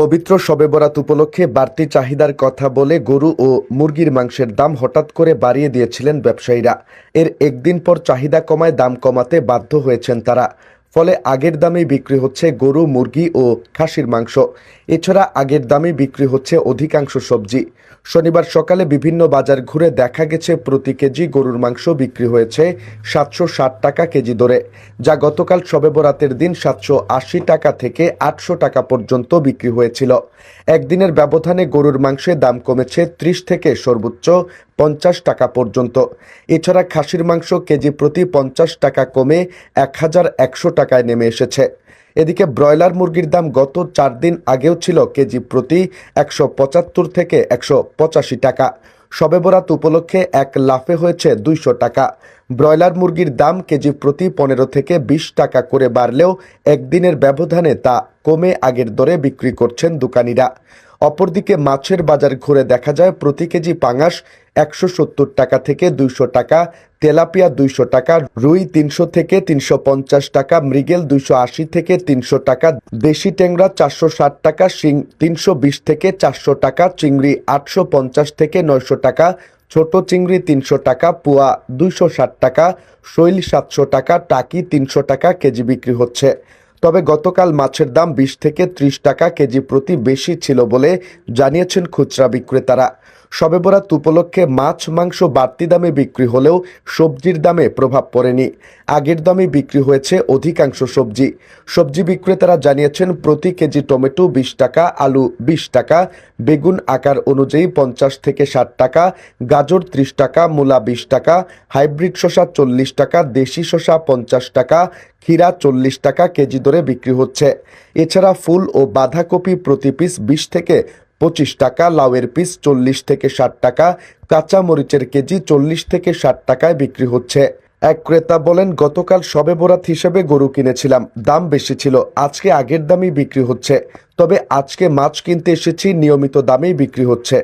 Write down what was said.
পবিত্র শবে বরাত উপলক্ষে বাড়তি চাহিদার কথা বলে গরু ও মুরগির মাংসের দাম হঠাৎ করে বাড়িয়ে দিয়েছিলেন ব্যবসায়ীরা। এর একদিন পর চাহিদা কমায় দাম কমাতে বাধ্য হয়েছেন তারা। ফলে আগের দামেই বিক্রি হচ্ছে গরু, মুরগি ও খাসির মাংস। এছাড়া আগের দামে বিক্রি হচ্ছে অধিকাংশ সবজি। শনিবার সকালে বিভিন্ন বাজার ঘুরে দেখা গেছে প্রতি কেজি গরুর মাংস বিক্রি হয়েছে সাতশো ষাট টাকা কেজি দরে, যা গতকাল শবে বরাতের দিন সাতশো আশি টাকা থেকে আটশো টাকা পর্যন্ত বিক্রি হয়েছিল। একদিনের ব্যবধানে গরুর মাংসের দাম কমেছে ত্রিশ থেকে সর্বোচ্চ পঞ্চাশ টাকা পর্যন্ত। এছাড়া খাসির মাংস কেজি প্রতি পঞ্চাশ টাকা কমে এক হাজার একশো টাকায় নেমে এসেছে। এদিকে ব্রয়লার মুরগির দাম গত চার দিন আগেও ছিল কেজি প্রতি একশো পঁচাত্তর থেকে একশো পঁচাশি টাকা। শবে বরাত উপলক্ষে এক লাফে হয়েছে দুইশো টাকা। ব্রয়লার মুরগির দাম কেজি প্রতি পনেরো থেকে বিশ টাকা করে বাড়লেও একদিনের ব্যবধানে তা কমে আগের দরে বিক্রি করছেন দোকানিরা। অপরদিকে মাছের বাজার ঘুরে দেখা যায় প্রতি কেজি পাঙাশ একশো সত্তর টাকা থেকে দুইশো টাকা, তেলাপিয়া দুইশো টাকা, রুই তিনশো থেকে তিনশো পঞ্চাশ টাকা, মৃগেল দুইশো আশি থেকে তিনশো টাকা, দেশি ট্যাংরা চারশো ষাট টাকা, শিং তিনশো বিশ থেকে চারশো টাকা, চিংড়ি আটশো পঞ্চাশ থেকে নয়শো টাকা ছোট চিংড়ি তিনশো টাকা, পুয়া দুইশো ষাট টাকা, শৈল সাতশো টাকা, টাকি তিনশো টাকা কেজি বিক্রি হচ্ছে। তবে গতকাল মাছের দাম বিশ থেকে ত্রিশ টাকা কেজি প্রতি বেশি ছিল বলে জানিয়েছেন খুচরা বিক্রেতারা। শবে বরাত উপলক্ষে মাছ, মাংস বাড়তি দামে বিক্রি হলেও সবজির দামে প্রভাব পড়েনি। আগের দামে বিক্রি হয়েছে অধিকাংশ সবজি। সবজি বিক্রেতারা জানিয়েছেন, প্রতি কেজি টমেটো বিশ টাকা, আলু বিশ টাকা, বেগুন আকার অনুযায়ী পঞ্চাশ থেকে ষাট টাকা, গাজর ত্রিশ টাকা, মূলা বিশ টাকা, হাইব্রিড শসা চল্লিশ টাকা, দেশি শসা পঞ্চাশ টাকা, ক্ষীরা চল্লিশ টাকা কেজি দরে বিক্রি হচ্ছে। এছাড়া ফুল ও বাঁধাকপি প্রতি পিস বিশ থেকে পঁচিশ টাকা, লাউয়ের পিস চল্লিশ থেকে ষাট টাকা কাঁচা মরিচের কেজি চল্লিশ থেকে ষাট টাকায় বিক্রি হচ্ছে। এক ক্রেতা বলেন, গতকাল সবে বরাত হিসেবে গরু কিনেছিলাম, দাম বেশি ছিল, আজকে আগের দামই বিক্রি হচ্ছে। তবে আজকে মাছ কিনতে এসেছি, নিয়মিত দামেই বিক্রি হচ্ছে।